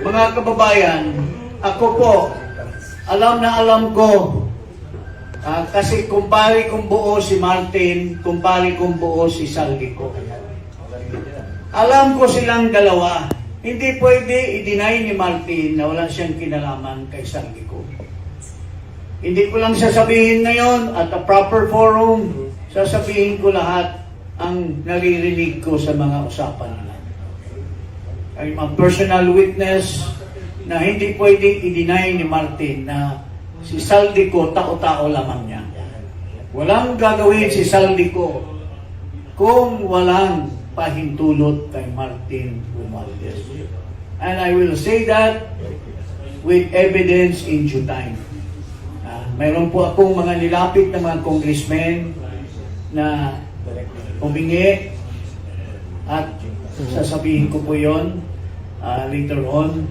Mga kababayan, ako po, alam na alam ko, ah, kasi kumpare kong buo si Martin, kumpare kong buo si Saldico. Alam ko silang dalawa. Hindi pwede i-deny ni Martin na wala siyang kinalaman kay Saldico. Hindi ko lang sasabihin ngayon at a proper forum, sasabihin ko lahat ang naririnig ko sa mga usapan nila. I'm a personal witness na hindi pwedeng i-deny ni Martin na si Saldico tao-tao lamang niya. Walang gagawin si Saldico kung walang pahintulot kay Martin Romualdez. And I will say that with evidence in due time. Ah, mayroon po akong mga nilapit na mga congressmen na humingi at sasabihin ko po yon ah, later on